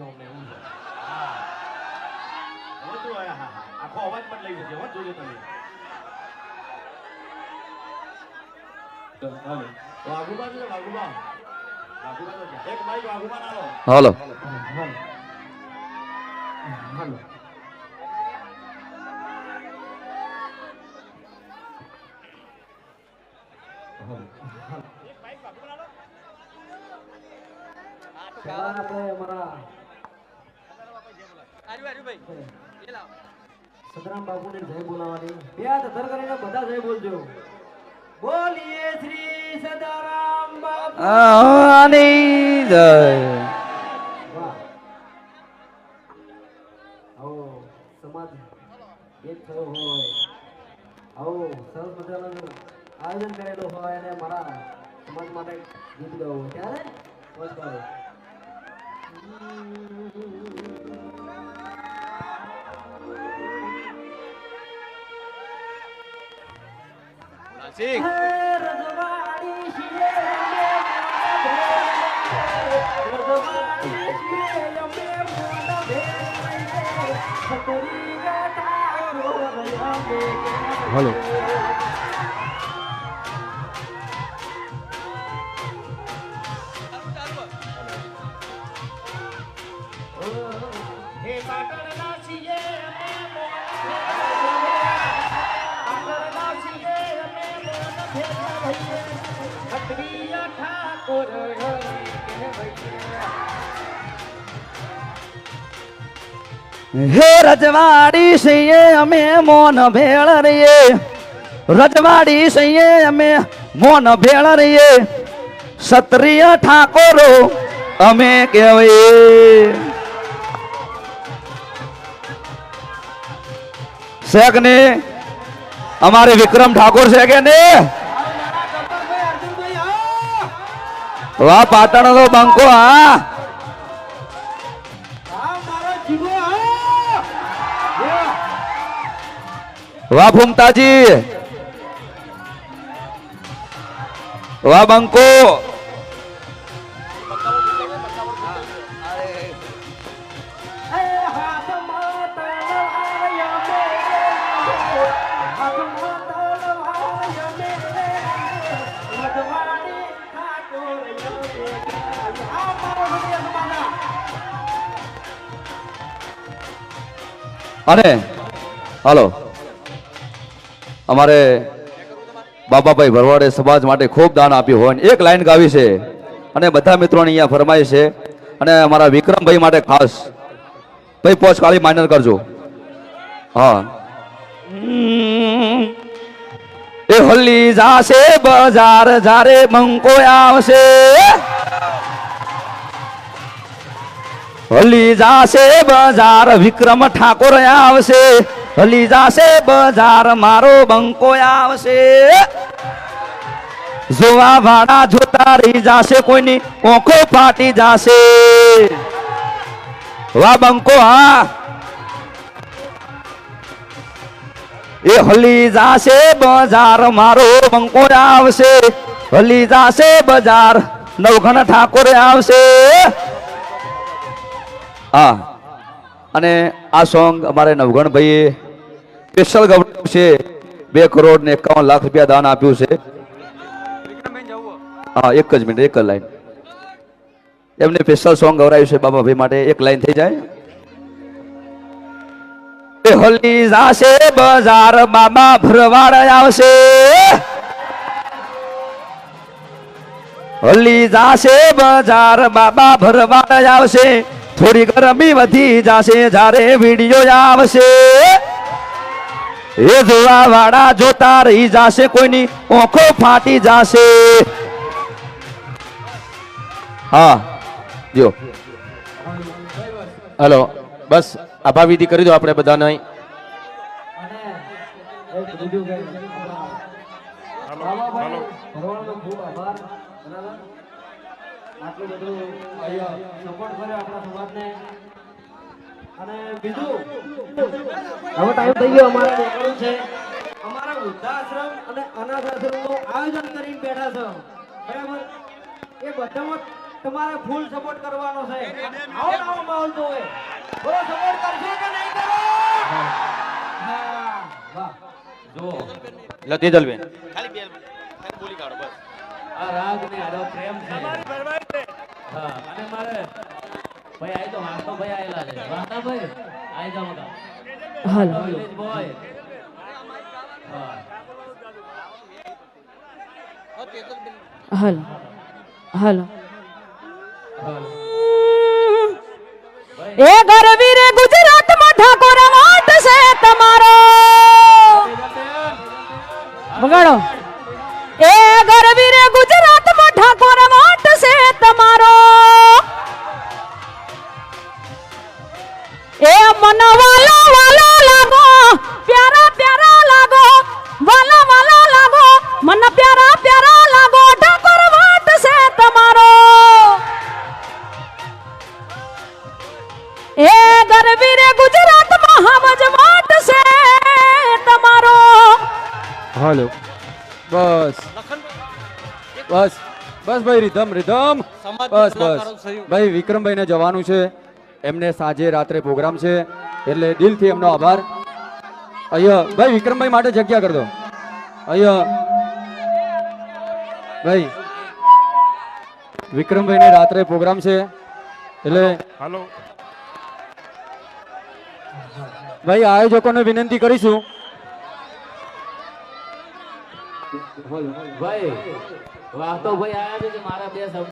અમને હા હા હા. અવાજ બદલાઈ જશે હવે જોજો તમે. વાઘુબા છે સદરામ બાપુને જય બોલાવાની. બે હાથ ધર કરીને બધા જય બોલજો. બોલીએ શ્રી સદારામ બાપુની જય. આવો સમાજ એક થયો હોય. આવો સરસ મજાનું આયોજન કરેલું હોય અને મારા સમાજ માટે ગીત ગાવું. ત્યારે બસ. કરો હે હે રજવાડી સૈયે અમે મોન ભેળ રહીએ. રજવાડી સૈયે અમે મોન ભેળ રહીએ. ક્ષત્રિય ઠાકોરો, અમે કહેવાય કે ને અમારે વિક્રમ ઠાકોર છે કે ને વાહ પાટણ નો બંકો હા. વાહ ફૂમતાજી. વાહ બંકો. અને હાલો. અમારે બાબાભાઈ ભરવાડે સમાજ માટે ખૂબ દાન આપ્યું હોય એક લાઈન ગાવી છે. અને બધા મિત્રોને અહીંયા ફરમાય છે. અને અમારા વિક્રમભાઈ માટે ખાસ. ભાઈ, પોચ કાળી માઇનર કરજો. હા. એ હોલી જાશે, બજાર જારે મંકો આવશે. હલી જાશે બજાર વિક્રમ ઠાકોર આવશે. હલી જાશે બજાર મારો બંકો આવશે. જોવા વાળા જોતા રહી જાશે કોઈની ઓંખો ફાટી જાશે. વા બંકો, હા. એ હલી જાશે બજાર મારો બંકો આવશે. હલી જાશે બજાર નવઘણ ઠાકોર આવશે. હા. અને આ સોંગ અમારે નવગણ ભાઈએ સ્પેશિયલ ગવર્નર છે. બે કરોડ ને એકાવન લાખ રૂપિયા દાન આપ્યું છે. હા, એક જ મિનિટ, એક જ લાઈન. એમને સ્પેશિયલ સોંગ ગવરાયું છે બાબાભાઈ માટે. એક લાઈન થઈ જાય. હોલી જાશે, બજાર બાબા ભરવાડ આવશે. હોલી જાશે, બજાર બાબા ભરવાડ આવશે. થોડી ગરમી વધી જાશે જ્યારે વીડિયો આવશે. એ જોવા વાળા જોતા રહી જાશે કોઈની ઓંખો ફાટી જાશે. હા જો. હલો બસ અભાવિધિ વિધિ કરી દો આપણે બધાને ખૂબ આભાર. બરાબર? આટલું બધું સપોર્ટ કર્યો આપણા સમાજને. અને બીજું હવે ટાઈમ થઈ ગયો અમારે નીકળવું છે. અમારા વૃદ્ધાશ્રમ અને અનાથ આશ્રમનું આયોજન કરીને બેઠા છો. બરાબર? એ બધામાં તમારે ફૂલ સપોર્ટ કરવાનો છે. આવો આવો માહોલ તો હોય. બોલો સપોર્ટ કરશો કે નહીં કરો? હા વાહ. જો લો તેજલબેન આ રાગ ને આનો પ્રેમ છે. ભાઈ આઈ તો વાંધો ભાઈ આયેલા છે. વાંધા ભાઈ? આઈ જાઓ બધા. હાલો. બોય હા. હાલો. હાલો. એ ગરવીરે ગુજરાતમાં ઠાકોર વાટ છે તમારો. બગાડો. એ ગરવીરે ગુજરાતમાં ગુજરાતમાં છે હાલો. બસ. બસ. બસ ભાઈ રિધમ રિધમ. બસ બસ. ભાઈ વિક્રમભાઈને જવાનું છે. એમને સાંજે રાત્રે પ્રોગ્રામ છે. એટલે દિલથી એમનો આભાર. અહીંયા ભાઈ વિક્રમભાઈ માટે જગ્યા કરી દો. અહીંયા ભાઈ વિક્રમભાઈને રાત્રે પ્રોગ્રામ છે. એટલે હાલો. ભાઈ આયોજકોને વિનંતી કરીશું. ભાઈ વાહ તો ભાઈ આયા છે કે મારા બે શબ્દ